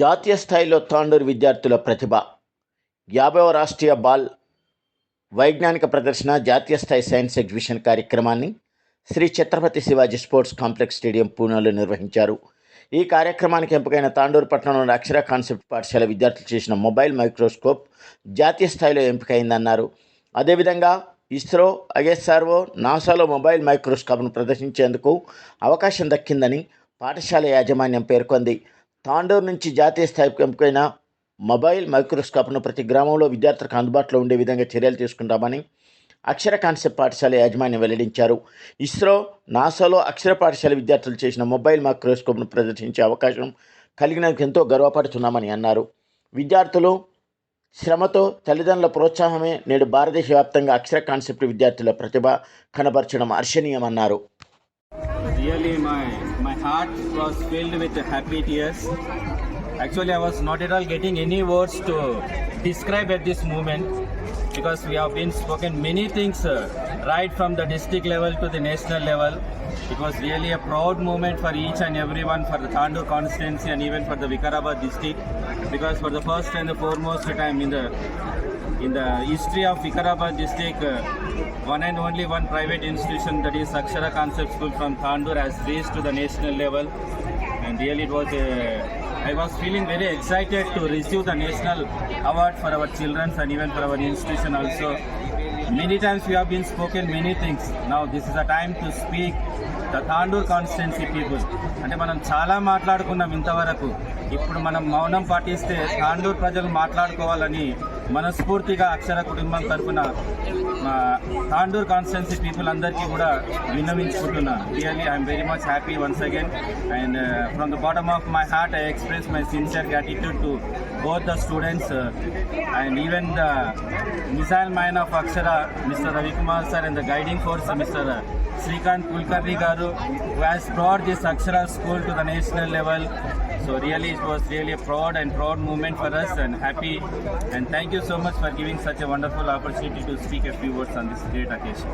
జాతీయ స్థాయిలో తాండూరు విద్యార్థుల ప్రతిభ. యాభైవ రాష్ట్రీయ బాల్ వైజ్ఞానిక ప్రదర్శన జాతీయ స్థాయి సైన్స్ ఎగ్జిబిషన్ కార్యక్రమాన్ని Shri Chhatrapati Shivaji sports complex stadium పూణేలో నిర్వహించారు. ఈ కార్యక్రమానికి ఎంపికైన తాండూరు పట్టణంలోని అక్షర కాన్సెప్ట్ పాఠశాల విద్యార్థులు చేసిన మొబైల్ మైక్రోస్కోప్ జాతీయ స్థాయిలో ఎంపికైందన్నారు. అదేవిధంగా ఇస్రో ఐఎస్ఆర్ఓ నాసాలో మొబైల్ మైక్రోస్కోప్ను ప్రదర్శించేందుకు అవకాశం దక్కిందని పాఠశాల యాజమాన్యం పేర్కొంది. తాండూరు నుంచి జాతీయ స్థాయికి ఎంపికైన మొబైల్ మైక్రోస్కోప్ను ప్రతి గ్రామంలో విద్యార్థులకు అందుబాటులో ఉండే విధంగా చర్యలు తీసుకుంటామని అక్షర కాన్సెప్ట్ పాఠశాల యాజమాన్యం వెల్లడించారు. ఇస్రో నాసాలో అక్షర పాఠశాల విద్యార్థులు చేసిన మొబైల్ మైక్రోస్కోప్ను ప్రదర్శించే అవకాశం కలిగినందుకు ఎంతో గర్వపడుతున్నామని అన్నారు. విద్యార్థులు శ్రమతో తల్లిదండ్రుల ప్రోత్సాహమే నేడు భారతదేశ వ్యాప్తంగా అక్షర కాన్సెప్ట్ విద్యార్థుల ప్రతిభ కనబరచడం హర్షణీయమన్నారు. My my heart was filled with happy tears. Actually, I was not at all getting any words to describe at this moment because we have been spoken many things right from the district level to the national level. It was really a proud moment for each and everyone for the Thandur constituency and even for the Vikarabad district because for the first and the foremost time in the in the history of Vikarabad district, uh, one and only one private institution that is Akshara Concept School from Thandur has reached to the national level, and really it was. Uh, I was feeling very excited to receive the national award for our childrens and even for our institution also many times you have been spoken many things now this is a time to speak the Tandur constituency people అంటే మనం చాలా మాట్లాడుకున్నాం ఇంతవరకు. ఇప్పుడు మనం మౌనం పాటిస్తే తాండూర్ ప్రజలు మాట్లాడుకోవాలని మనస్ఫూర్తిగా అక్షర కుటుంబం తరఫున మా తాండూర్ కాన్స్టిట్యున్సీ పీపుల్ అందరికీ కూడా విన్నవించుకుంటున్నా really I'm very much happy once again and from the bottom of my heart I express my sincere gratitude to both the students uh, and even the missile man of Akshara, Mr. Ravi Kumar sir, and the guiding force, Mr. Srikanth Kulkarni Garu, who has brought this Akshara school to the national level. So really, it was really a proud and proud moment for us, and happy. And thank you so much for giving such a wonderful opportunity to speak a few viewers on this great occasion.